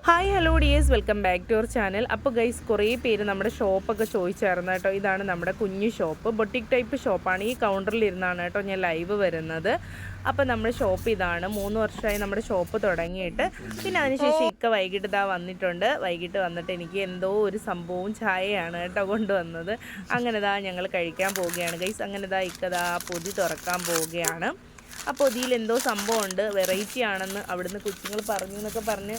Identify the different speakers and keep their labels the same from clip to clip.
Speaker 1: Hi hello dears welcome back to our channel അപ്പോൾ guys കുറേ പേര് നമ്മുടെ ഷോപ്പൊക്കെ ചോദിച്ചായിരുന്നു കേട്ടോ ഇതാണ് നമ്മുടെ കുഞ്ഞു ഷോപ്പ് ബൊട്ടിക് ടൈപ്പ് ഷോപ്പാണ് ഈ കൗണ്ടറിൽ ഇരുന്നാണ് കേട്ടോ ഞാൻ ലൈവ് വരുന്നത്. അപ്പോൾ നമ്മുടെ ഷോപ്പ് ഇതാണ്. മൂന്ന് വർഷമായി നമ്മുടെ ഷോപ്പ് തുടങ്ങിയിട്ട്. പിന്നെ അതിനുശേഷം ഇക്ക വൈകിട്ട് ഇതാ വന്നിട്ടുണ്ട്. വൈകിട്ട് വന്നിട്ട് എനിക്ക് എന്തോ ഒരു സംഭവവും ചായയാണ് കേട്ടോ കൊണ്ടുവന്നത്. അങ്ങനെ ഇതാ ഞങ്ങൾ കഴിക്കാൻ പോവുകയാണ്. ഗൈസ് അങ്ങനെ ഇതാ ഇക്കതാ പൊതി തുറക്കാൻ പോവുകയാണ്. ആ ഇതിൽ എന്തോ സംഭവമുണ്ട്. വെറൈറ്റി ആണെന്ന് അവിടുന്ന് കുച്ചുങ്ങൾ പറഞ്ഞു എന്നൊക്കെ പറഞ്ഞ്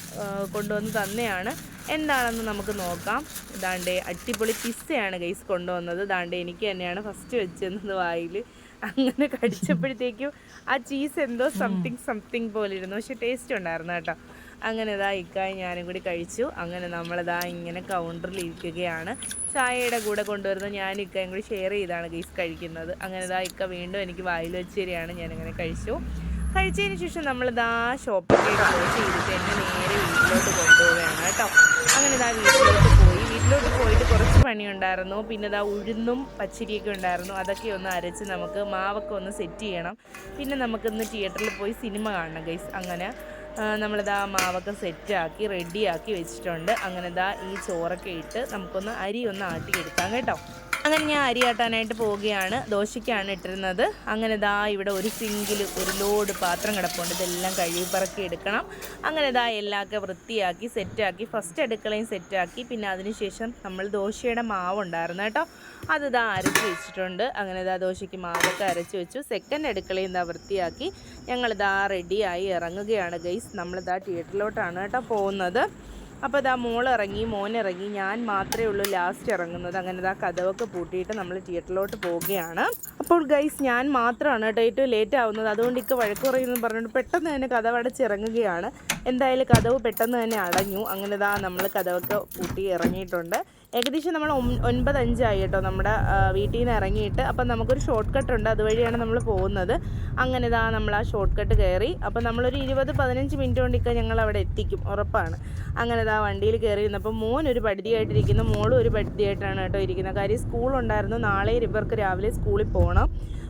Speaker 1: കൊണ്ടുവന്ന് തന്നെയാണ്. എന്താണെന്ന് നമുക്ക് നോക്കാം. ദാണ്ടേ അടിപൊളി പിസ്സയാണ് ഗൈസ് കൊണ്ടുവന്നത്. ദാണ്ടേ എനിക്ക് തന്നെയാണ് ഫസ്റ്റ് വെച്ചെന്നത് വായിൽ അങ്ങനെ കടിച്ചപ്പോഴത്തേക്കും ആ ചീസ് എന്തോ സംതിങ് സംതിങ് പോലെ ഇരുന്നു. പക്ഷെ ടേസ്റ്റ് ഉണ്ടായിരുന്നു കേട്ടോ. അങ്ങനെ ഇതാ ഇക്കായി ഞാനും കൂടി കഴിച്ചു. അങ്ങനെ നമ്മളിതാ ഇങ്ങനെ കൗണ്ടറിൽ ഇരിക്കുകയാണ്. ചായയുടെ കൂടെ കൊണ്ടുവരുന്ന ഞാൻ ഇക്കയും കൂടി ഷെയർ ചെയ്താണ് ഗീസ് കഴിക്കുന്നത്. അങ്ങനെ ഇതാ ഇക്ക വീണ്ടും എനിക്ക് വായിൽ വെച്ച് തരികയാണ് ഞാനിങ്ങനെ കഴിച്ചു. കഴിച്ചതിന് ശേഷം നമ്മളിതാ ഷോപ്പിലേക്ക് ക്ലോസ് ചെയ്തിട്ട് എന്നെ നേരെ വീട്ടിലോട്ട് കൊണ്ടുപോവുകയാണ് കേട്ടോ. അങ്ങനെ ഇതാ വീട്ടിലോട്ട് പോയി. വീട്ടിലോട്ട് പോയിട്ട് കുറച്ച് പണിയുണ്ടായിരുന്നു. പിന്നെ ഇതാ ഉഴുന്നും പച്ചരിയൊക്കെ ഉണ്ടായിരുന്നു. അതൊക്കെ ഒന്ന് അരച്ച് നമുക്ക് മാവൊക്കെ ഒന്ന് സെറ്റ് ചെയ്യണം. പിന്നെ നമുക്കിന്ന് തിയേറ്ററിൽ പോയി സിനിമ കാണണം ഗൈസ് അങ്ങനെ നമ്മളിതാ മാവൊക്കെ സെറ്റാക്കി റെഡിയാക്കി വെച്ചിട്ടുണ്ട്. അങ്ങനെ ഇതാ ഈ ചോറൊക്കെ ഇട്ട് നമുക്കൊന്ന് അരി ഒന്ന് ആട്ടിയെടുക്കാം കേട്ടോ. അങ്ങനെ ഞാൻ അരി ആട്ടാനായിട്ട് പോവുകയാണ്. ദോശയ്ക്കാണ് ഇട്ടിരുന്നത്. അങ്ങനെ ഇതാ ഇവിടെ ഒരു സിങ്കിൽ ഒരു ലോഡ് പാത്രം കിടപ്പുണ്ട്. ഇതെല്ലാം കഴുകി പറക്കി എടുക്കണം. അങ്ങനെ ഇതാ എല്ലാമൊക്കെ വൃത്തിയാക്കി സെറ്റാക്കി ഫസ്റ്റ് അടുക്കളയും സെറ്റാക്കി. പിന്നെ അതിനുശേഷം നമ്മൾ ദോശയുടെ മാവ് ഉണ്ടായിരുന്നു കേട്ടോ. അത് ഇതാ അരച്ച് വെച്ചിട്ടുണ്ട്. അങ്ങനെ ഇതാ ദോശയ്ക്ക് മാവൊക്കെ അരച്ച് വെച്ചു. സെക്കൻഡ് അടുക്കളയും ഇതാ വൃത്തിയാക്കി. ഞങ്ങളിതാ റെഡിയായി ഇറങ്ങുകയാണ് ഗൈസ് നമ്മളിതാ തിയേറ്ററിലോട്ടാണ് കേട്ടോ പോകുന്നത്. അപ്പോൾ ഇതാ മോൾ ഇറങ്ങി മോൻ ഇറങ്ങി ഞാൻ മാത്രമേ ഉള്ളൂ ലാസ്റ്റ് ഇറങ്ങുന്നത്. അങ്ങനെ ഇതാ കഥവൊക്കെ പൂട്ടിയിട്ട് നമ്മൾ തിയേറ്ററിലോട്ട് പോവുകയാണ്. അപ്പോൾ ഗൈസ് ഞാൻ മാത്രമാണ് കേട്ടോ ഏറ്റവും ലേറ്റ് ആവുന്നത്. അതുകൊണ്ട് ഇക്ക വഴക്ക് പറയുന്നു പറഞ്ഞിട്ട് പെട്ടെന്ന് തന്നെ കഥവ് അടച്ചിറങ്ങുകയാണ്. എന്തായാലും കഥവ് പെട്ടെന്ന് തന്നെ അടഞ്ഞു. അങ്ങനെ ഇതാ നമ്മൾ കഥവൊക്കെ പൂട്ടി ഇറങ്ങിയിട്ടുണ്ട്. ഏകദേശം നമ്മൾ ഒൻപത് അഞ്ചായി കേട്ടോ നമ്മുടെ വീട്ടിൽ നിന്ന് ഇറങ്ങിയിട്ട്. അപ്പം നമുക്കൊരു ഷോർട്ട് കട്ട് ഉണ്ട്. അതുവഴിയാണ് നമ്മൾ പോകുന്നത്. അങ്ങനെ ഇതാ നമ്മൾ ആ ഷോർട്ട് കട്ട് കയറി. അപ്പം നമ്മളൊരു ഇരുപത് പതിനഞ്ച് മിനിറ്റ് കൊണ്ടൊക്കെ ഞങ്ങൾ അവിടെ എത്തിക്കും. ഉറപ്പാണ്. അങ്ങനെ ഇതാ വണ്ടിയിൽ കയറി ഇരുന്നപ്പോൾ മോൻ ഒരു പഠിതിയായിട്ടിരിക്കുന്നു മോളും ഒരു പഠിതിയായിട്ടാണ് കേട്ടോ ഇരിക്കുന്നത്. കാര്യം സ്കൂളുണ്ടായിരുന്നു നാളെ ഇവർക്ക് രാവിലെ സ്കൂളിൽ പോകണം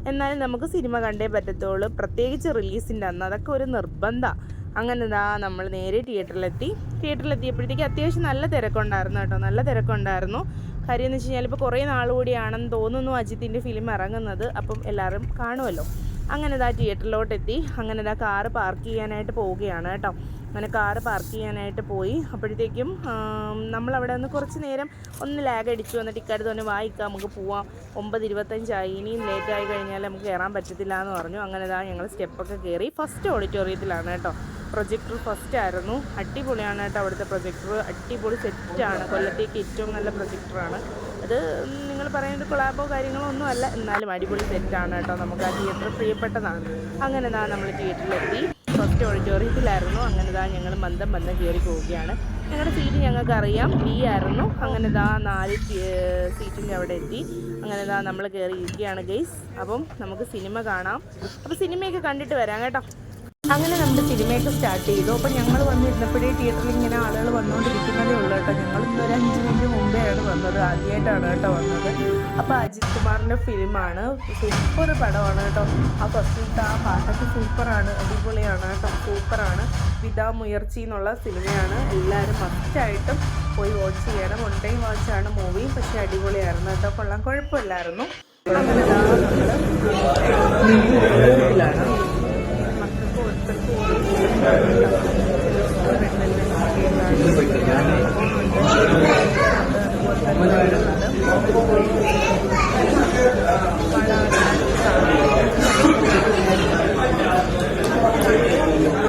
Speaker 1: എന്നാലും നമുക്ക് സിനിമ കണ്ടേ പറ്റത്തുള്ളൂ. പ്രത്യേകിച്ച് റിലീസിന്റെ അന്ന്. അതൊക്കെ ഒരു നിർബന്ധമാണ് അങ്ങനെ ഇതാ നമ്മൾ നേരെ തിയേറ്ററിലെത്തി. തിയേറ്ററിലെത്തിയപ്പോഴത്തേക്ക് അത്യാവശ്യം നല്ല തിരക്കുണ്ടായിരുന്നു കേട്ടോ. നല്ല തിരക്കുണ്ടായിരുന്നു. കാര്യം എന്ന് വെച്ച് കഴിഞ്ഞാൽ ഇപ്പോൾ കുറേ നാൾ കൂടിയാണെന്ന് തോന്നുന്നു അജിത്തിന്റെ ഫിലിം ഇറങ്ങുന്നത് അപ്പം എല്ലാവരും കാണുമല്ലോ അങ്ങനെ ഇതാ തിയേറ്ററിലോട്ട് എത്തി അങ്ങനെ ഇതാ കാറ് പാർക്ക് ചെയ്യാനായിട്ട് പോവുകയാണ് കേട്ടോ. അങ്ങനെ കാറ് പാർക്ക് ചെയ്യാനായിട്ട് പോയി. അപ്പോഴത്തേക്കും നമ്മളവിടെ നിന്ന് കുറച്ച് നേരം ഒന്ന് ലാഗ് അടിച്ചു. എന്നിട്ട് ഇക്കാര്യത്ത് തന്നെ വായിക്കാം നമുക്ക് പോവാം. ഒമ്പത് ഇരുപത്തഞ്ചായി. ഇനിയും ലേറ്റ് ആയി കഴിഞ്ഞാൽ നമുക്ക് കയറാൻ പറ്റത്തില്ല എന്ന് പറഞ്ഞു അങ്ങനെ ഇതാ ഞങ്ങൾ സ്റ്റെപ്പൊക്കെ കയറി ഫസ്റ്റ് ഓഡിറ്റോറിയത്തിലാണ് കേട്ടോ. പ്രൊജക്ടർ ഫസ്റ്റ് ആയിരുന്നു. അടിപൊളിയാണ് കേട്ടോ അവിടുത്തെ പ്രൊജക്ടർ അടിപൊളി സെറ്റാണ് കൊല്ലത്തേക്ക് ഏറ്റവും നല്ല പ്രൊജക്ടറാണ് അത് നിങ്ങൾ പറയുന്നത് കൊളാബോ കാര്യങ്ങളോ ഒന്നും അല്ല. എന്നാലും അടിപൊളി സെറ്റാണ് കേട്ടോ. നമുക്ക് ആ തിയേറ്റർ പ്രിയപ്പെട്ടതാണ്. അങ്ങനെ ഇതാ നമ്മൾ തിയേറ്ററിലെത്തി ഫസ്റ്റ് ഓഡിറ്റോറിയത്തിലായിരുന്നു അങ്ങനെ ഇതാ ഞങ്ങൾ മന്ദം മന്ദം കയറി പോവുകയാണ്. ഞങ്ങളുടെ സീറ്റ് ഞങ്ങൾക്ക് അറിയാം ബി ആയിരുന്നു. അങ്ങനെ ഇതാ നാല് സീറ്റിന്റെ അവിടെ എത്തി. അങ്ങനെ ഇതാ നമ്മൾ കയറി ഇരിക്കുകയാണ് ഗെയ്സ് അപ്പം നമുക്ക് സിനിമ കാണാം. അപ്പോൾ സിനിമയൊക്കെ കണ്ടിട്ട് വരാം കേട്ടോ. അങ്ങനെ നമ്മുടെ സിനിമയൊക്കെ സ്റ്റാർട്ട് ചെയ്തു. അപ്പോൾ ഞങ്ങൾ വന്നിരുന്നപ്പോഴേ തിയേറ്ററിൽ ഇങ്ങനെ ആളുകൾ വന്നുകൊണ്ടിരിക്കുന്നതേ ഉള്ളൂ കേട്ടോ. ഞങ്ങൾ ഇന്നൊരു അഞ്ച് മിനിറ്റ് മുമ്പെയാണ് വന്നത്. ആദ്യമായിട്ടാണ് കേട്ടോ വന്നത്. അപ്പോൾ അജിത് കുമാറിന്റെ ഫിലിമാണ്. സൂപ്പർ പടമാണ് കേട്ടോ. ആ ഫസ്റ്റ് ആ പാട്ടൊക്കെ സൂപ്പറാണ് അടിപൊളിയാണ് കേട്ടോ. സൂപ്പറാണ് വിതാ മുയർച്ചി എന്നുള്ള സിനിമയാണ്. എല്ലാവരും മസ്റ്റായിട്ടും പോയി വാച്ച് ചെയ്യണം. വൺ ടൈം ആണ് മൂവി പക്ഷേ അടിപൊളിയായിരുന്നു കേട്ടോ. കൊള്ളാം. കുഴപ്പമില്ലായിരുന്നു. അങ്ങനെ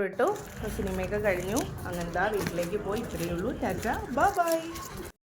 Speaker 1: വിട്ടു. സിനിമയൊക്കെ കഴിഞ്ഞു. അങ്ങനെന്താ വീട്ടിലേക്ക് പോയി. ഇത്രയേ ഉള്ളൂ. ടാറ്റ. ബൈ